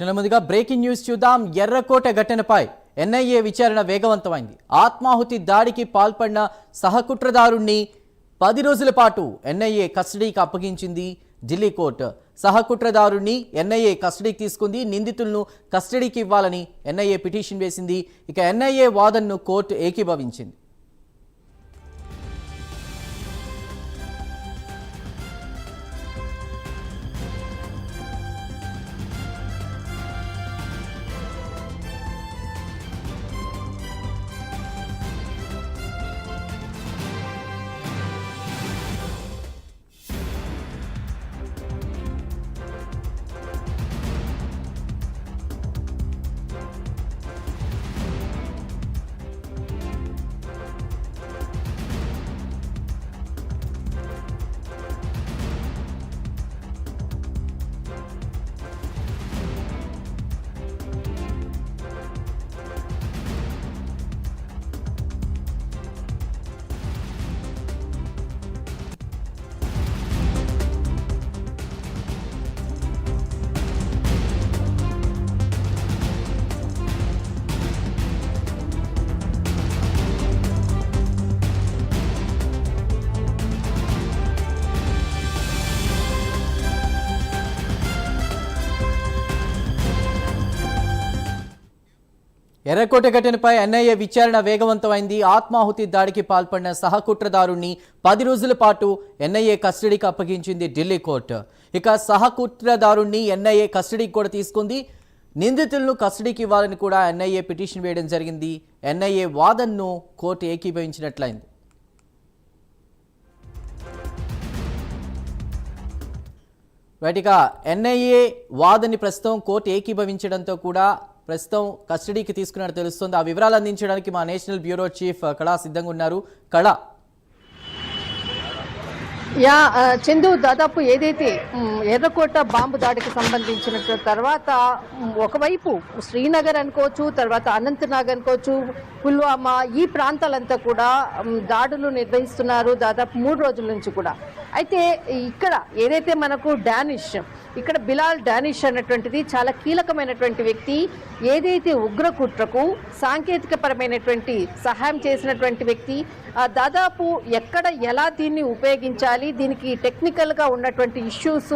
ఇటు ముందుగా breaking news చూద్దాం. ఎర్రకోట ఘటనపై ఎన్ఐఏ విచారణ వేగవంతమైంది. ఆత్మాహుతి దాడికి పాల్పడిన సహకుట్రదారుణ్ణి పది రోజుల పాటు ఎన్ఐఏ కస్టడీకి అప్పగించింది. ఢిల్లీ కోర్టు సహకుట్రదారుణ్ణి ఎన్ఐఏ కస్టడీకి తీసుకుంది. నిందితులను కస్టడీకి ఇవ్వాలని ఎన్ఐఏ పిటిషన్ వేసింది. ఇక ఎన్ఐఏ వాదనను కోర్టు ఏకీభవించింది. ఎర్రకోట ఘటనపై ఎన్ఐఏ విచారణ వేగవంతమైంది. ఆత్మాహుతి దాడికి పాల్పడిన సహకుట్రదారుణ్ణి పది రోజుల పాటు ఎన్ఐఏ కస్టడీకి అప్పగించింది ఢిల్లీ కోర్టు. ఇక సహకుట్రదారుణ్ణి ఎన్ఐఏ కస్టడీకి కూడా తీసుకుంది. నిందితులను కస్టడీకి ఇవ్వాలని కూడా ఎన్ఐఏ పిటిషన్ వేయడం జరిగింది. ఎన్ఐఏ వాదనను కోర్టు ఏకీభవించినట్లయింది. వాటిగా ఎన్ఐఏ వాదని ప్రస్తుతం కోర్టు ఏకీభవించడంతో కూడా ప్రస్తుతం కస్టడీకి తీసుకున్నట్టు తెలుస్తుంది. ఆ వివరాలు అందించడానికి మా నేషనల్ బ్యూరో చీఫ్ కళా సిద్ధంగా ఉన్నారు. కళ యా చందు దాదాపు ఏదైతే ఎర్రకోట బాంబు దాడికి సంబంధించిన తర్వాత ఒకవైపు శ్రీనగర్ అనుకోవచ్చు తర్వాత అనంతనాగ్ అనుకోవచ్చు పుల్వామా ఈ ప్రాంతాలంతా కూడా దాడులు నిర్వహిస్తున్నారు దాదాపు మూడు రోజుల నుంచి కూడా. అయితే ఇక్కడ ఏదైతే మనకు డానిష్ ఇక్కడ బిలాల్ డానిష్ అన్నటువంటిది చాలా కీలకమైనటువంటి వ్యక్తి ఏదైతే ఉగ్రకుట్రకు సాంకేతిక పరమైనటువంటి సహాయం చేసినటువంటి వ్యక్తి ఆ, దాదాపు ఎక్కడ ఎలా దీన్ని ఉపయోగించాలి దీనికి టెక్నికల్గా ఉన్నటువంటి ఇష్యూస్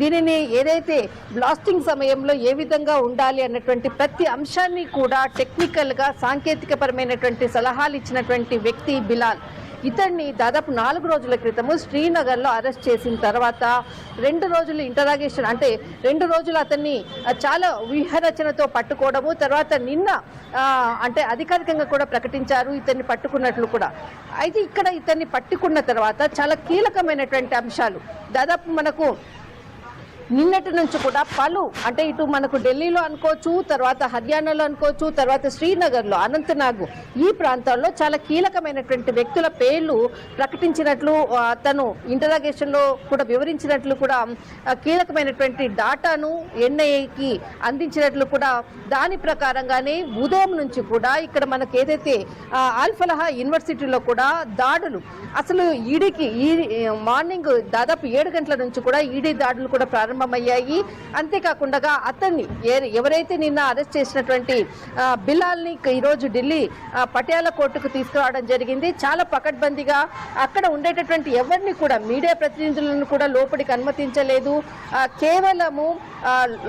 దీనిని ఏదైతే బ్లాస్టింగ్ సమయంలో ఏ విధంగా ఉండాలి అన్నటువంటి ప్రతి అంశాన్ని కూడా టెక్నికల్గా సాంకేతికపరమైనటువంటి సలహాలు ఇచ్చినటువంటి వ్యక్తి బిలాల్. ఇతన్ని దాదాపు నాలుగు రోజుల క్రితము శ్రీనగర్లో అరెస్ట్ చేసిన తర్వాత రెండు రోజులు ఇంటరాగేషన్ అంటే రెండు రోజులు అతన్ని చాలా వ్యూహరచనతో పట్టుకోవడము తర్వాత నిన్న అంటే అధికారికంగా కూడా ప్రకటించారు ఇతన్ని పట్టుకున్నట్లు కూడా. అయితే ఇక్కడ ఇతన్ని పట్టుకున్న తర్వాత చాలా కీలకమైనటువంటి అంశాలు. దాదాపు మనకు నిన్నటి నుంచి కూడా పలు అంటే ఇటు మనకు ఢిల్లీలో అనుకోవచ్చు తర్వాత హర్యానాలో అనుకోవచ్చు తర్వాత శ్రీనగర్లో అనంతనాగ్ ఈ ప్రాంతాల్లో చాలా కీలకమైనటువంటి వ్యక్తుల పేర్లు ప్రకటించినట్లు తను ఇంటరాగేషన్లో కూడా వివరించినట్లు కూడా కీలకమైనటువంటి డాటాను ఎన్ఐఏకి అందించినట్లు కూడా దాని ప్రకారంగానే ఉదయం నుంచి కూడా ఇక్కడ మనకు ఏదైతే ఆల్ఫలహా యూనివర్సిటీలో కూడా దాడులు అసలు ఈడీకి ఈ మార్నింగ్ దాదాపు ఏడు గంటల నుంచి కూడా ఈడీ దాడులు కూడా ప్రారంభమయ్యాయి. అంతేకాకుండా అతన్ని ఎవరైతే నిన్న అరెస్ట్ చేసినటువంటి బిలాల్ని ఈరోజు ఢిల్లీ పట్యాల కోర్టుకు తీసుకురావడం జరిగింది. చాలా పకడ్బందీగా అక్కడ ఉండేటటువంటి ఎవరిని కూడా మీడియా ప్రతినిధులను కూడా లోపలికి అనుమతించలేదు. కేవలము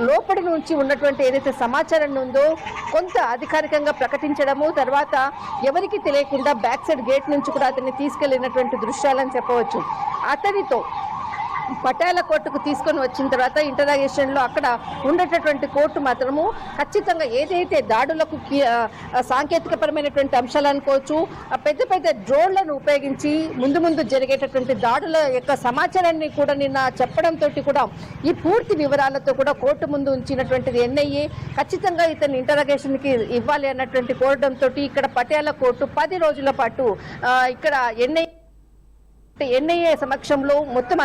లోపలి నుంచి ఉన్నటువంటి ఏదైతే సమాచారం ఉందో కొంత అధికారికంగా ప్రకటించడము తర్వాత ఎవరికి తెలియకుండా బ్యాక్ సైడ్ గేట్ నుంచి కూడా అతన్ని తీసుకెళ్ళినటువంటి దృశ్యాలని చెప్పవచ్చు. అతనితో పటేల కోర్టుకు తీసుకొని వచ్చిన తర్వాత ఇంటరాగేషన్లో అక్కడ ఉండేటటువంటి కోర్టు మాత్రము ఖచ్చితంగా ఏదైతే దాడులకు సాంకేతికపరమైనటువంటి అంశాలు అనుకోవచ్చు ఆ పెద్ద పెద్ద డ్రోన్లను ఉపయోగించి ముందు ముందు జరిగేటటువంటి దాడుల యొక్క సమాచారాన్ని కూడా నిన్న చెప్పడంతో కూడా ఈ పూర్తి వివరాలతో కూడా కోర్టు ముందు ఉంచినటువంటిది ఎన్ఐఏ ఖచ్చితంగా ఇతని ఇంటరాగేషన్కి ఇవ్వాలి అన్నటువంటి కోరడంతో ఇక్కడ పటేల కోర్టు పది రోజుల పాటు ఇక్కడ ఎన్ఐ ఎన్ఐఏ సమక్షంలో మొత్తం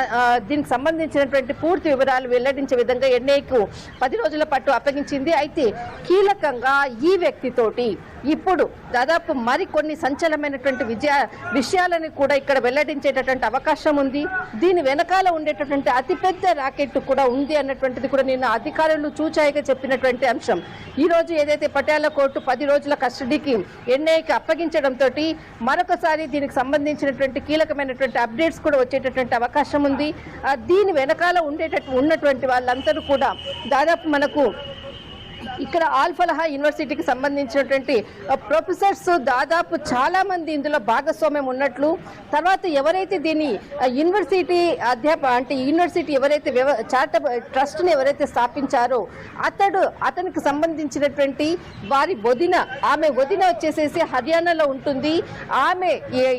దీనికి సంబంధించినటువంటి పూర్తి వివరాలు వెల్లడించే విధంగా ఎన్ఐకు పది రోజుల పాటు అప్పగించింది. అయితే కీలకంగా ఈ వ్యక్తితోటి ఇప్పుడు దాదాపు మరికొన్ని సంచలనమైనటువంటి విజయ విషయాలను కూడా ఇక్కడ వెల్లడించేటటువంటి అవకాశం ఉంది. దీని వెనకాల ఉండేటటువంటి అతిపెద్ద రాకెట్ కూడా ఉంది అన్నటువంటిది కూడా నిన్న అధికారులు చూచాయిగా చెప్పినటువంటి అంశం. ఈరోజు ఏదైతే పటియాల కోర్టు పది రోజుల కస్టడీకి ఎన్ఐకి అప్పగించడంతో మరొకసారి దీనికి సంబంధించినటువంటి కీలకమైనటువంటి అప్డేట్స్ కూడా వచ్చేటటువంటి అవకాశం ఉంది. దీని వెనకాల ఉండేటట్టు ఉన్నటువంటి వాళ్ళందరూ కూడా దాదాపు మనకు ఇక్కడ ఆల్ఫలహా యూనివర్సిటీకి సంబంధించినటువంటి ప్రొఫెసర్స్ దాదాపు చాలా మంది ఇందులో భాగస్వామ్యం ఉన్నట్లు తర్వాత ఎవరైతే దీన్ని యూనివర్సిటీ అధ్యాప అంటే యూనివర్సిటీ ఎవరైతే వ్యవ చారిటబుల్ ట్రస్ట్ని ఎవరైతే స్థాపించారో అతడు అతనికి సంబంధించినటువంటి వారి వదిన ఆమె వదిన వచ్చేసేసి హర్యానాలో ఉంటుంది. ఆమె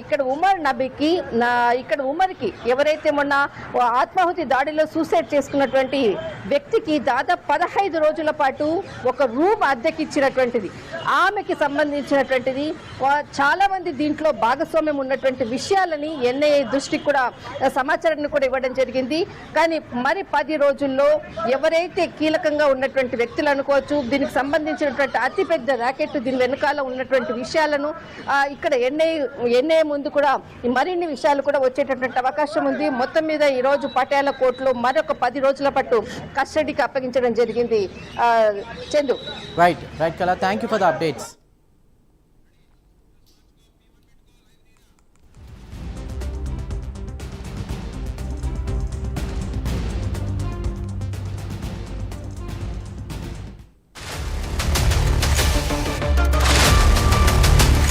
ఇక్కడ ఉమర్ నబీకి నా ఇక్కడ ఉమర్కి ఎవరైతే మొన్న ఆత్మాహుతి దాడిలో సూసైడ్ చేసుకున్నటువంటి వ్యక్తికి దాదాపు పదహైదు రోజుల పాటు ఒక రూమ్ అద్దెకిచ్చినటువంటిది. ఆమెకి సంబంధించినటువంటిది. చాలామంది చాలా మంది దీంట్లో భాగస్వామ్యం ఉన్నటువంటి విషయాలని ఎన్ఐఏ దృష్టికి కూడా సమాచారాన్ని కూడా ఇవ్వడం జరిగింది. కానీ మరి పది రోజుల్లో ఎవరైతే కీలకంగా ఉన్నటువంటి వ్యక్తులు అనుకోవచ్చు దీనికి సంబంధించినటువంటి అతిపెద్ద ర్యాకెట్ దీని వెనకాల ఉన్నటువంటి విషయాలను ఇక్కడ ఎన్ఐ ఎన్ఐఏ ముందు కూడా మరిన్ని విషయాలు కూడా వచ్చేటటువంటి అవకాశం ఉంది. మొత్తం మీద ఈ రోజు కోర్టులో మరొక పది రోజుల పాటు కస్టడీకి అప్పగించడం జరిగింది. ఆ, చందు రైట్ రైట్ కలా thank you for the updates